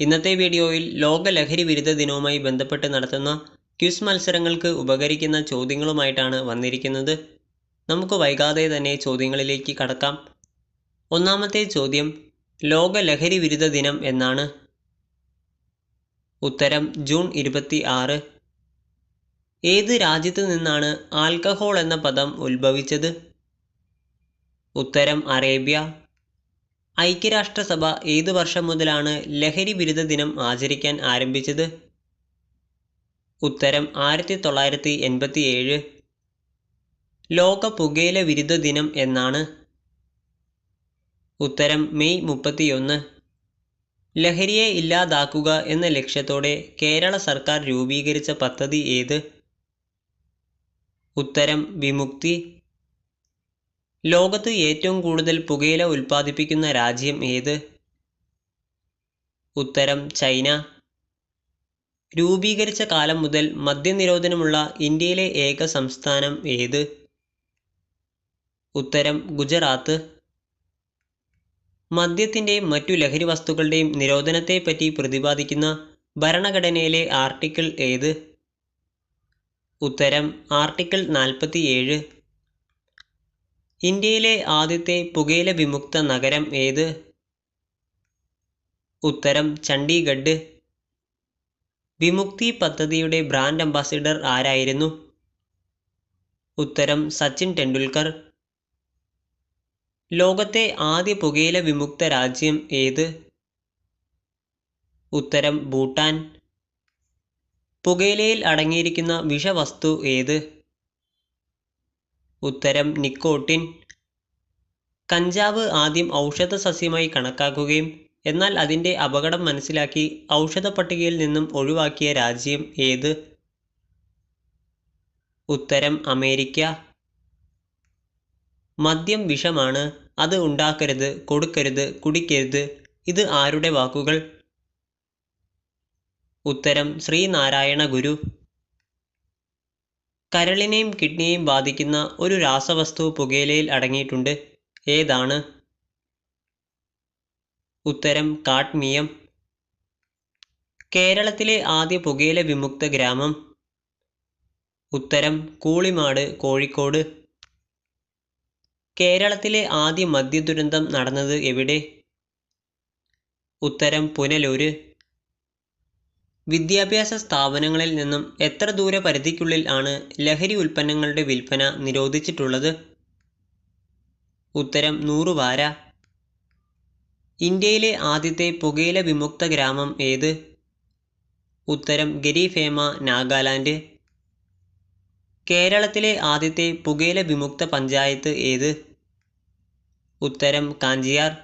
ഇന്നത്തെ വീഡിയോയിൽ ലോക ലഹരി വിരുദ്ധ ദിനവുമായി ബന്ധപ്പെട്ട് നടത്തുന്ന ക്വിസ് മത്സരങ്ങൾക്ക് ഉപകരിക്കുന്ന ചോദ്യങ്ങളുമായിട്ടാണ് വന്നിരിക്കുന്നത്. നമുക്ക് വൈകാതെ തന്നെ ചോദ്യങ്ങളിലേക്ക് കടക്കാം. ഒന്നാമത്തെ ചോദ്യം ലോക ലഹരി വിരുദ്ധ ദിനം എന്നാണ്. ഉത്തരം ജൂൺ ഇരുപത്തി ആറ് ഏത് രാജ്യത്തു നിന്നാണ് ആൽക്കഹോൾ എന്ന പദം ഉത്ഭവിച്ചത്? ഉത്തരം അറേബ്യ. ഐക്യരാഷ്ട്രസഭ ഏതു വർഷം മുതലാണ് ലഹരി വിരുദ്ധ ദിനം ആചരിക്കാൻ ആരംഭിച്ചത്? ഉത്തരം ആയിരത്തി തൊള്ളായിരത്തി എൺപത്തി ഏഴ് ലോക പുകയില വിരുദ്ധ ദിനം എന്നാണ്. ഉത്തരം മെയ് മുപ്പത്തിയൊന്ന്. ലഹരിയെ ഇല്ലാതാക്കുക എന്ന ലക്ഷ്യത്തോടെ കേരള സർക്കാർ രൂപീകരിച്ച പദ്ധതി ഏത്? ഉത്തരം വിമുക്തി. ലോകത്ത് ഏറ്റവും കൂടുതൽ പുകയില ഉൽപ്പാദിപ്പിക്കുന്ന രാജ്യം ഏത്? ഉത്തരം ചൈന. രൂപീകരിച്ച കാലം മുതൽ മദ്യനിരോധനമുള്ള ഇന്ത്യയിലെ ഏക സംസ്ഥാനം ഏത്? ഉത്തരം ഗുജറാത്ത്. മദ്യത്തിന്റെയും മറ്റു ലഹരി വസ്തുക്കളുടെയും നിരോധനത്തെപ്പറ്റി പ്രതിപാദിക്കുന്ന ഭരണഘടനയിലെ ആർട്ടിക്കിൾ ഏത്? ഉത്തരം ആർട്ടിക്കിൾ നാൽപ്പത്തിയേഴ്. ഇന്ത്യയിലെ ആദ്യത്തെ പുകയില വിമുക്ത നഗരം ഏത്? ഉത്തരം ചണ്ഡീഗഡ്. വിമുക്തി പദ്ധതിയുടെ ബ്രാൻഡ് അംബാസിഡർ ആരായിരുന്നു? ഉത്തരം സച്ചിൻ ടെണ്ടുൽക്കർ. ലോകത്തെ ആദ്യ പുകയില വിമുക്ത രാജ്യം ഏത്? ഉത്തരം ഭൂട്ടാൻ. പുകയിലയിൽ അടങ്ങിയിരിക്കുന്ന വിഷവസ്തു ഏത്? ഉത്തരം നിക്കോട്ടിൻ. കഞ്ചാവ് ആദ്യം ഔഷധ സസ്യമായി കണക്കാക്കുകയും എന്നാൽ അതിന്റെ അപകടം മനസ്സിലാക്കി ഔഷധ പട്ടികയിൽ നിന്നും ഒഴിവാക്കിയ രാജ്യം ഏത്? ഉത്തരം അമേരിക്ക. മദ്യം വിഷമാണ്. അത് ഉണ്ടാക്കരുത് കൊടുക്കരുത് കുടിക്കരുത്. ഇത് ആരുടെ വാക്കുകൾ? ഉത്തരം ശ്രീനാരായണ ഗുരു കരളിനെയും കിഡ്നിയെയും ബാധിക്കുന്ന ഒരു രാസവസ്തു പുകയിലയിൽ അടങ്ങിയിട്ടുണ്ട്. ഏതാണ്? ഉത്തരം കാഡ്മിയം. കേരളത്തിലെ ആദ്യ പുകയില വിമുക്ത ഗ്രാമം. ഉത്തരം കൂളിമാട് കോഴിക്കോട്. കേരളത്തിലെ ആദ്യ മദ്യ ദുരന്തം നടന്നത് എവിടെ? ഉത്തരം പുനലൂര്. വിദ്യാഭ്യാസ സ്ഥാപനങ്ങളിൽ നിന്നും എത്ര ദൂര പരിധിക്കുള്ളിൽ ആണ് ലഹരി ഉൽപ്പന്നങ്ങളുടെ വിൽപ്പന നിരോധിച്ചിട്ടുള്ളത്? ഉത്തരം നൂറു വാര ഇന്ത്യയിലെ ആദ്യത്തെ പുകയില വിമുക്ത ഗ്രാമം ഏത്? ഉത്തരം ഗരിഫേമ നാഗാലാൻഡ്. കേരളത്തിലെ ആദ്യത്തെ പുകയില വിമുക്ത പഞ്ചായത്ത് ഏത്? ഉത്തരം കാഞ്ചിയാർ.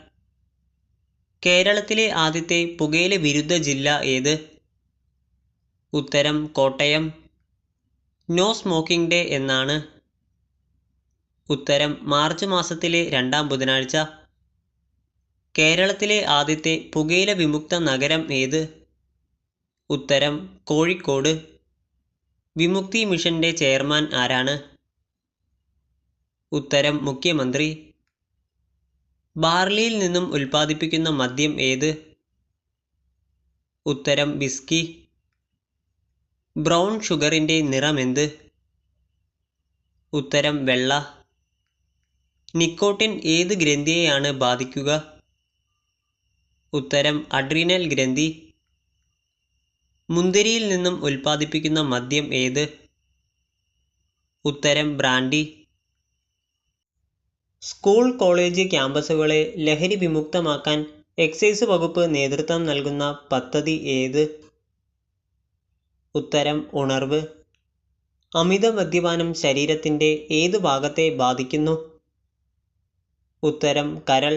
കേരളത്തിലെ ആദ്യത്തെ പുകയില വിരുദ്ധ ജില്ല ഏത്? ഉത്തരം കോട്ടയം. നോ സ്മോക്കിംഗ് ഡേ എന്നാണ്. ഉത്തരം മാർച്ച് മാസത്തിലെ രണ്ടാം ബുധനാഴ്ച. കേരളത്തിലെ ആദ്യത്തെ പുകയില വിമുക്ത നഗരം ഏത്? ഉത്തരം കോഴിക്കോട്. വിമുക്തി മിഷന്റെ ചെയർമാൻ ആരാണ്? ഉത്തരം മുഖ്യമന്ത്രി. ബാർലിയിൽ നിന്നും ഉൽപ്പാദിപ്പിക്കുന്ന മദ്യം ഏത്? ഉത്തരം വിസ്കി. ബ്രൗൺ ഷുഗറിന്റെ നിറം എന്ത്? ഉത്തരം വെള്ള. നിക്കോട്ടിൻ ഏത് ഗ്രന്ഥിയെയാണ് ബാധിക്കുക? ഉത്തരം അഡ്രീനൽ ഗ്രന്ഥി. മുന്തിരിയിൽ നിന്നും ഉൽപ്പാദിപ്പിക്കുന്ന മദ്യം ഏത്? ഉത്തരം ബ്രാൻഡി. സ്കൂൾ കോളേജ് ക്യാമ്പസുകളെ ലഹരി വിമുക്തമാക്കാൻ എക്സൈസ് വകുപ്പ് നേതൃത്വം നൽകുന്ന പദ്ധതി ഏത്? ഉത്തരം ഉണർവ്. അമിത മദ്യപാനം ശരീരത്തിന്റെ ഏത് ഭാഗത്തെ ബാധിക്കുന്നു? ഉത്തരം കരൾ.